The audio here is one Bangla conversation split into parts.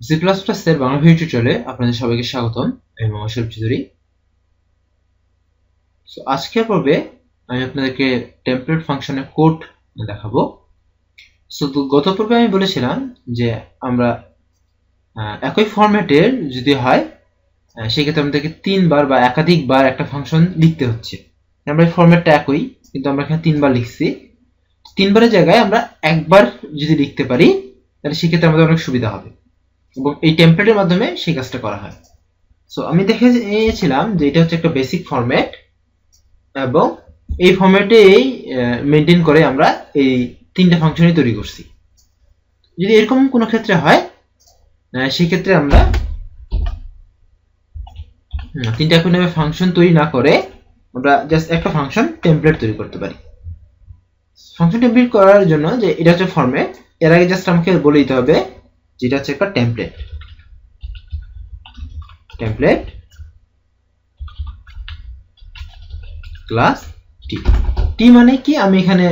সি প্লাস প্লাস এর বাংলা ভিডিও টিউটোরিয়ালে আপনাদের সবাইকে স্বাগতম। আমি মোহাম্মদ শরীফ চৌধুরী। So, আজকের পর্বে আমি আপনাদেরকে টেমপ্লেট ফাংশনের কোড দেখাবো। সো গত পর্বে আমি বলেছিলাম যে আমরা একই ফরম্যাটের যদি হয় সেক্ষেত্রে আমাদেরকে তিনবার বা একাধিকবার একটা ফাংশন লিখতে হচ্ছে। আমরা এই ফরম্যাটটা একই কিন্তু আমরা এখানে তিনবার লিখছি। তিনবারের জায়গায় আমরা একবার যদি লিখতে পারি তাহলে সেক্ষেত্রে আমাদের অনেক সুবিধা হবে। এবং এই টেমপ্লেটের মাধ্যমে সেই কাজটা করা হয়। সো আমি দেখে নিয়েছিলাম যে এটা হচ্ছে একটা বেসিক ফরম্যাট এবং এই ফরম্যাটেই মেনটেন করে আমরা এই তিনটা ফাংশনই তৈরি করছি। যদি এরকম কোনো ক্ষেত্রে হয় সেক্ষেত্রে আমরা তিনটা নামে ফাংশন তৈরি না করে আমরা জাস্ট একটা ফাংশন টেমপ্লেট তৈরি করতে পারি। ফাংশন টেমপ্লেট করার জন্য যে এটা হচ্ছে ফরম্যাট এর আগে জাস্ট আমাকে বলে দিতে হবে যেটা হচ্ছে একটা template template class T T মানে কি? আমি এখানে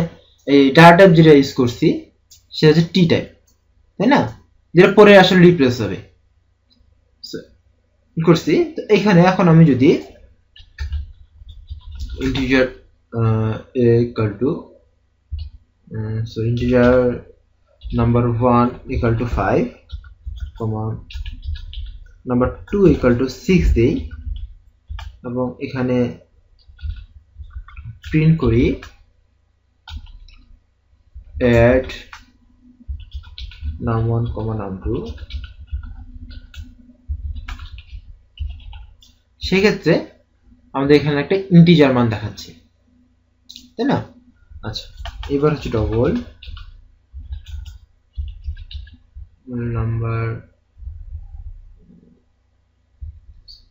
এই ডাটা টাইপ যেটা ইউজ করছি, সেটা হচ্ছে টি টাইপ তাই না? যেটা পরে আসলে রিপ্লেস হবে। করছি। তো এখানে এখন আমি যদি integer equal to so integer number one equal to five comma number two equal to six দিই, এবং এখানে প্রিন্ট করি ওয়ান কমা নাম টু সেক্ষেত্রে আমাদের এখানে একটা ইন্টিজার মান দেখাচ্ছে, তাই না? আচ্ছা এবার হচ্ছে ডবল নাম্বার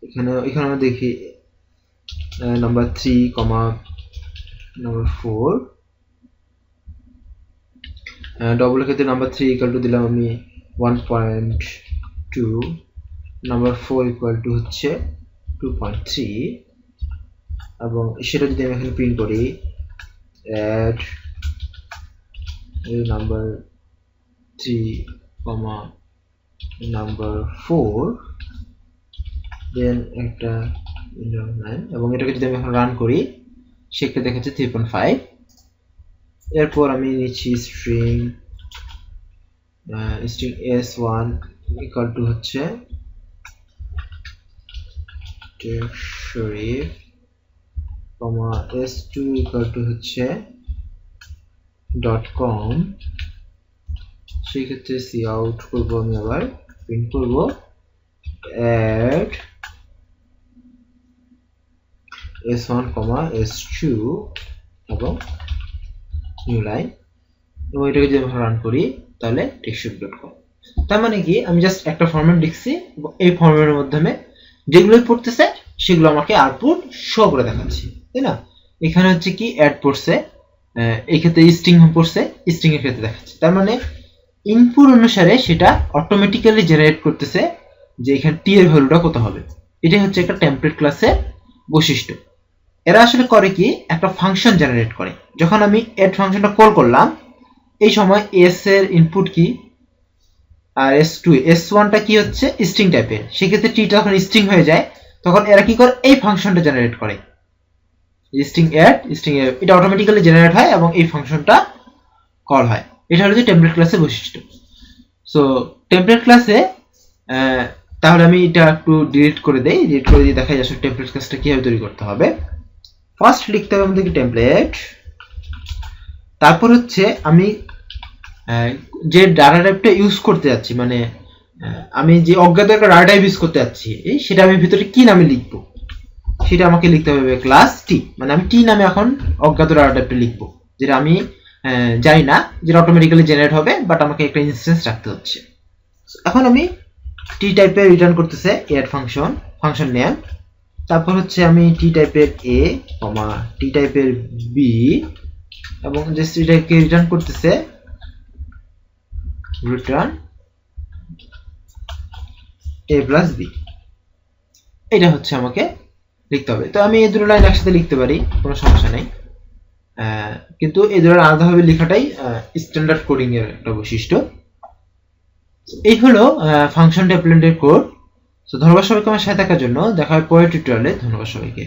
এখানে এখানে আমরা দেখি number three comma number four ডবলের ক্ষেত্রে নাম্বার থ্রি ইকুয়াল টু দিলাম আমি one point two number four equal to হচ্ছে টু পয়েন্ট থ্রি এবং সেটা যদি আমি এখানে প্রিন্ট করি add number three comma number four then একটা নাইন এবং এটাকে যদি আমি এখন রান করি, সেক্ষেত্রে দেখাচ্ছে থ্রি পয়েন্ট ফাইভ এরপর আমি নিচ্ছি স্ট্রিং স্ট্রিং এস ওয়ান ইকাল টু হচ্ছে শরীফ কমা এস টু ইকাল টু হচ্ছে ডট কম সেক্ষেত্রে সি আউট করব আমি আবার প্রিন্ট করব add S one comma S two এবং নিউ লাইন এবং এটাকে যদি আমরা রান করি, তাহলে টেক্সট ডট কম তার মানে কি? আমি জাস্ট একটা ফরম্যাট লিখছি, এই ফরম্যাটের মাধ্যমে যেগুলো পড়তেছে, সেগুলো আমাকে আউটপুট শো করে দেখাচ্ছে, তাই না? এখানে হচ্ছে কি অ্যাড পড়ছে এই ক্ষেত্রে স্ট্রিং পড়ছে স্ট্রিং এর ক্ষেত্রে দেখাচ্ছে। তার মানে ইনপুট অনুসারে সেটা অটোমেটিক্যালি জেনারেট করতেছে যে এখানে টি এর ভ্যালুটা কত হবে। এটাই হচ্ছে একটা টেমপ্লেট ক্লাসের বৈশিষ্ট্য। এরা আসলে করে কি, একটা ফাংশন জেনারেট করে। যখন আমি এড ফাংশনটা কল করলাম, এই সময় এস এর ইনপুট কি? আর এস টু এস ওয়ানটা কি হচ্ছে? স্ট্রিং টাইপের সেক্ষেত্রে টিটা যখন স্ট্রিং হয়ে যায়, তখন এরা কি করে? এই ফাংশনটা জেনারেট করে। স্ট্রিং অ্যাড স্ট্রিং এটা অটোমেটিক্যালি জেনারেট হয় এবং এই ফাংশনটা কল হয়। এটা হলো যে টেমপ্লেট ক্লাসের বৈশিষ্ট্য। সো টেমপ্লেট ক্লাসে তাহলে আমি এটা একটু ডিলিট করে দেই। ডিলিট করে দিয়ে দেখা যায় আসলে টেমপ্লেট ক্লাসটা কীভাবে তৈরি করতে হবে। ফার্স্ট লিখতে হবে আমাদেরকে টেমপ্লেট তারপর হচ্ছে আমি যে ডাটা টাইপটা ইউজ করতে যাচ্ছি মানে আমি যে অজ্ঞাত একটা ডাটা টাইপ ইউজ করতে যাচ্ছি সেটা আমি ভিতরে কি নামে লিখব? সেটা আমাকে লিখতে হবে ক্লাস টি মানে আমি টি নামে এখন অজ্ঞাত ডাটা টাইপটা লিখব। যেটা আমি জানি না যেটা অটোমেটিক্যালি জেনারেট হবে বাট আমাকে একটা ইনস্টেন্স রাখতে হচ্ছে। এখন আমি টি টাইপের রিটার্ন করতেছে এড ফাংশন ফাংশন নেম তারপর হচ্ছে আমি টি টাইপের এ কমা টি টাইপের বি এবং যে এটাকে রিটার্ন করতেছে রিটার্ন এ প্লাস বি এটা হচ্ছে আমাকে লিখতে হবে। তো আমি এই দুটো লাইন একসাথে লিখতে পারি, কোনো সমস্যা নেই। কিন্তু এই দুটো আলাদাভাবে লেখাটাই স্ট্যান্ডার্ড কোডিং এর একটা বৈশিষ্ট্য। এই হলো ফাংশন ডেভেলপমেন্টের কোড তো ধন্যবাদ সবাইকে আমার সাথে থাকার জন্য। দেখা হয় পরের টিউটোরিয়ালে ধন্যবাদ সবাইকে।